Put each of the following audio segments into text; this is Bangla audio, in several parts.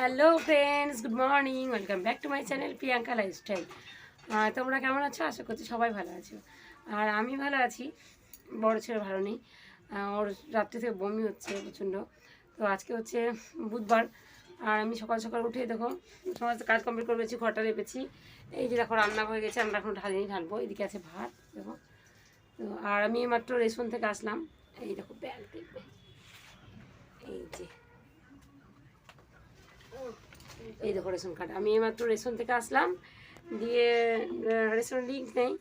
Hello friends, good morning, welcome back to my channel Priyanka lifestyle. তোমরা কেমন আছো? আশা করছি সবাই ভালো আছো। আর আমি ভালো আছি, বড় ছেলে ভালো নেই। ওর রাত্রি থেকে বমি হচ্ছে প্রচণ্ড। তো আজকে হচ্ছে বুধবার। আর আমি সকাল সকাল উঠে দেখো, সমস্ত কাজ কমপ্লিট করে পেয়েছি ঘরটা রেপেছি। এই যে দেখো, রান্না হয়ে গেছে, আমরা এখন ঢালিনি, ঢালবো। এদিকে আছে ভাত, দেখো। তো আর আমি মাত্র রেশন থেকে আসলাম। এই দেখো ব্যাগ দেখবে। এই যে। এই দেখো রেশন কার্ড। আমি এইমাত্র রেশন থেকে আসলাম, দিয়ে রেশন লিঙ্ক নেই,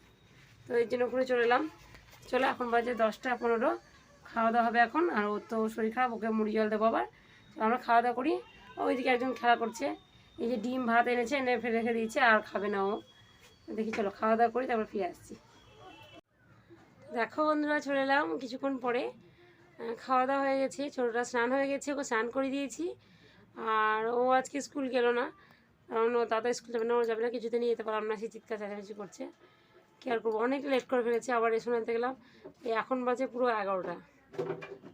তো এই জন্য করে চলে এলাম। চলো, এখন বাজে দশটা পনেরো। খাওয়া দাওয়া হবে এখন, আর ওর তো শরীর খারাপ, ওকে মুড়ি জল দেবো আবার। তো আমরা খাওয়া দাওয়া করি। ওইদিকে একজন খেলা করছে। এই যে ডিম ভাত এনেছে, এনে ফেলে রেখে দিয়েছে, আর খাবে না ও। দেখি চলো, খাওয়া দাওয়া করি, তারপর ফিরে আসছি। দেখো বন্ধুরা, চলে এলাম কিছুক্ষণ পরে। খাওয়া দাওয়া হয়ে গেছে ছোটোটা স্নান হয়ে গেছে, ওকে স্নান করে দিয়েছি। আর ও আজকে স্কুল গেল না। কারণ ও দাদা স্কুল যাবে না, ও যাবে না, কিছুতে নিয়ে যেতে পারলাম না, সে চিৎকার চেঁচামেচি করছে। কি আর করব? অনেক লেট করে ফেলেছে, আবার রেশন আনতে গেলাম। এখন বাজে পুরো এগারোটা।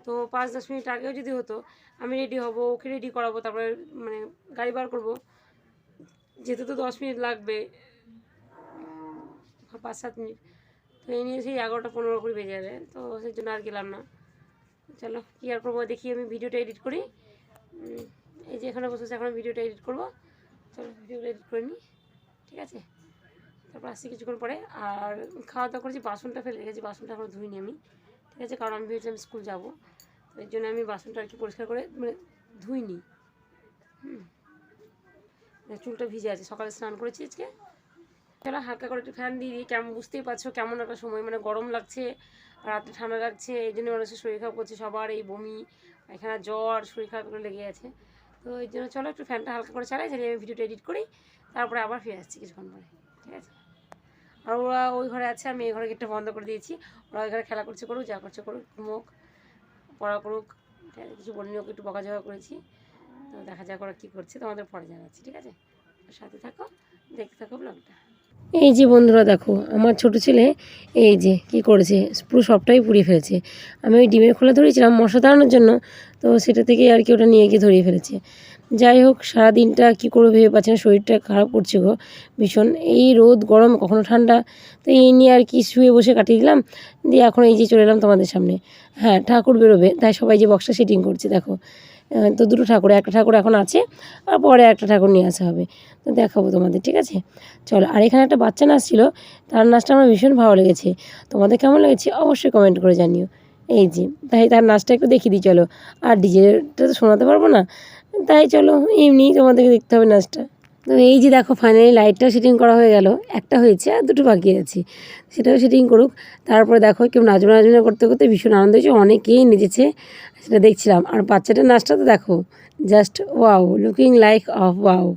তো পাঁচ, দশ মিনিট আগেও যদি হতো, আমি রেডি হব, ওকে রেডি করাবো, তারপরে মানে গাড়ি বার করব। যেতে তো দশ মিনিট লাগবে পাঁচ, সাত মিনিট। তো এই নিয়ে সেই এগারোটা পনেরো কুড়ি বেজে যাবে তো সেই জন্য আর গেলাম না। চলো, কী আর করব? দেখি আমি ভিডিওটা এডিট করি। এই যে এখানে বসে এখন ভিডিওটা এডিট করব। চলো ভিডিওটা এডিট করে নিই ঠিক আছে? তারপর আসছি কিছুক্ষণ পরে। আর খাওয়া দাওয়া করেছি, বাসনটা ফেলে রেখেছি, বাসনটা এখন ধুইনি আমি। ঠিক আছে? কারণ আমি ভেবেছিলাম স্কুল যাব। তো এর জন্য আমি বাসনটা আর কি পরিষ্কার করে মানে ধুইনি। হুম। মানে চুলটা ভিজে আছে। সকালে স্নান করেছি আজকে। চলো, হালকা করে একটু ফ্যান দিয়ে দিই। কেমন, বুঝতেই পারছ, কেমন একটা সময়। মানে গরম লাগছে, রাতে ঠান্ডা লাগছে, এই জন্য মানুষের শরীর খারাপ করছে। সবার এই বমি এখানে জ্বর, শরীর খারাপ লেগে আছে। তো এই জন্য চলো একটু ফ্যানটা হালকা করে চালাই চালিয়ে আমি ভিডিওটা এডিট করি, তারপরে আবার ফিরে আসছি কিছুক্ষণ পরে, ঠিক আছে? আর ওরা ওই ঘরে আছে, আমি এই ঘরে গেটটা বন্ধ করে দিয়েছি, ওরা ওই ঘরে খেলা করছে করুক, যা করছে করুক, ঘুমোক, পড়া করুক, ঠিক আছে? কিছু বলিনি ওকে একটু বকাঝকা করেছি, তো দেখা যাক ওরা কী করছে, তোমাদের পরে জানাচ্ছি, ঠিক আছে? সাথে থাকো, দেখতে থাকো ব্লগটা এই যে বন্ধুরা দেখো, আমার ছোট ছেলে, এই যে কি করেছে, পুরো সবটাই পুড়িয়ে ফেলেছে। আমি ওই ডিমের খোলা ধরেছিলাম মশা তাড়ানোর জন্য তো সেটা থেকে আর কি ওটা নিয়ে গিয়ে ধরিয়ে ফেলেছে। যাই হোক, সারাদিনটা কী করবে ভেবে পাচ্ছে না, শরীরটা খারাপ করছে গো ভীষণ। এই রোদ, গরম, কখনো ঠান্ডা, তো এই নিয়ে আর কি শুয়ে বসে কাটিয়ে দিলাম। দিয়ে এখন এই যে চলে এলাম তোমাদের সামনে। হ্যাঁ ঠাকুর বেরোবে, তাই সবাই যে বক্সটা সেটিং করছে, দেখো। তো দুটো ঠাকুর, একটা ঠাকুর এখন আছে, আর পরে একটা ঠাকুর নিয়ে আসা হবে। তো দেখাবো তোমাদের, ঠিক আছে? চলো, আর এখানে একটা বাচ্চা নাচ ছিল, তার নাচটা আমার ভীষণ ভালো লেগেছে। তোমাদের কেমন লেগেছে অবশ্যই কমেন্ট করে জানিও। এই যে, তাই তার নাচটা একটু দেখিয়ে দিই, চলো। আর ডিজেটা তো শোনাতে পারব না? তাই চলো, এমনি তোমাদেরকে দেখতে হবে নাচটা। তো এই যে দেখো ফাইনালি লাইটটাও সেটিং করা হয়ে গেল। একটা হয়েছে আর দুটো বাকি আছে। সেটাও সেটিং করুক। তারপরে দেখো, কেউ নাচনা নাচনা করতে করতে ভীষণ আনন্দ হয়েছে। অনেকেই নেচেছে, সেটা দেখছিলাম। আর বাচ্চাটার নাচটা তো দেখো just wow looking like of wow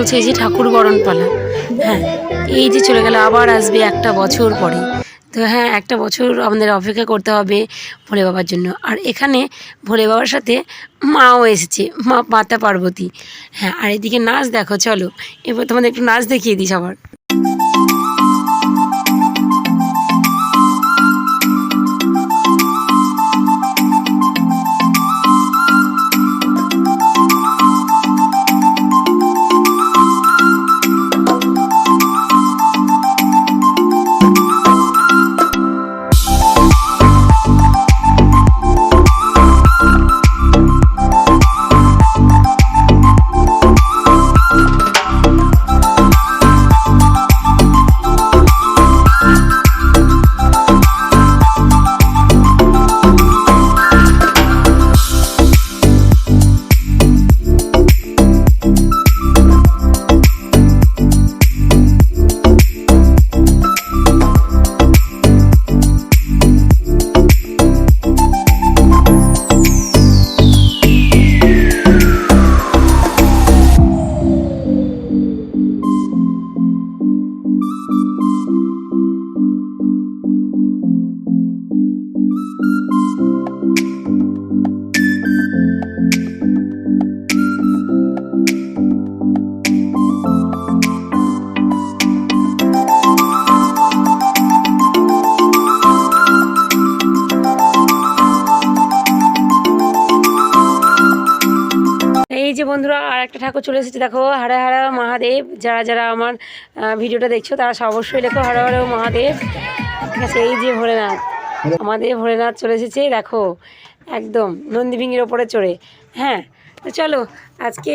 চলছে এই যে ঠাকুর বরণপালা। হ্যাঁ এই যে চলে গেল, আবার আসবে একটা বছর পরে। তো হ্যাঁ একটা বছর আমাদের অপেক্ষা করতে হবে ভোলে বাবার জন্য। আর এখানে ভোলে বাবার সাথে মাও এসেছে, মা মাতা পার্বতী। হ্যাঁ আর এদিকে নাচ দেখো, চলো। এবার তোমাদের একটু নাচ দেখিয়ে দিই সবার। বন্ধুরা আর একটা ঠাকুর চলে এসেছে দেখো হারা হারা মহাদেব। যারা যারা আমার ভিডিওটা দেখছ তারা সব অবশ্যই দেখো হারা হারা মহাদেব। ঠিক আছে এই যে ভোলেনাথ আমাদের ভোলেনাথ চলে এসেছে দেখো একদম নন্দীভিঙ্গির ওপরে চড়ে। হ্যাঁ তো চলো আজকে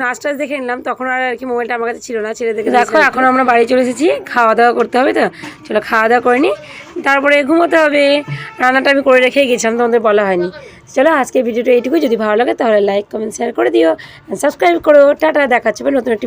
নাচ টাচ দেখে নিলাম তখন আর আর কি মোবাইলটা আমার কাছে ছিল না ছেড়ে দেখে দেখো এখন আমরা বাড়ি চলে এসেছি খাওয়া দাওয়া করতে হবে তো চলো খাওয়া দাওয়া করে নিই তারপরে ঘুমোতে হবে রান্নাটা আমি করে রেখেই গেছিলাম তোমাদের বলা হয়নি। চলো আজকে ভিডিওটা এইটুকু যদি ভালো লাগে তাহলে লাইক কমেন্ট শেয়ার করে দিও। সাবস্ক্রাইব করো। টাটা। দেখাচ্ছে নতুন একটি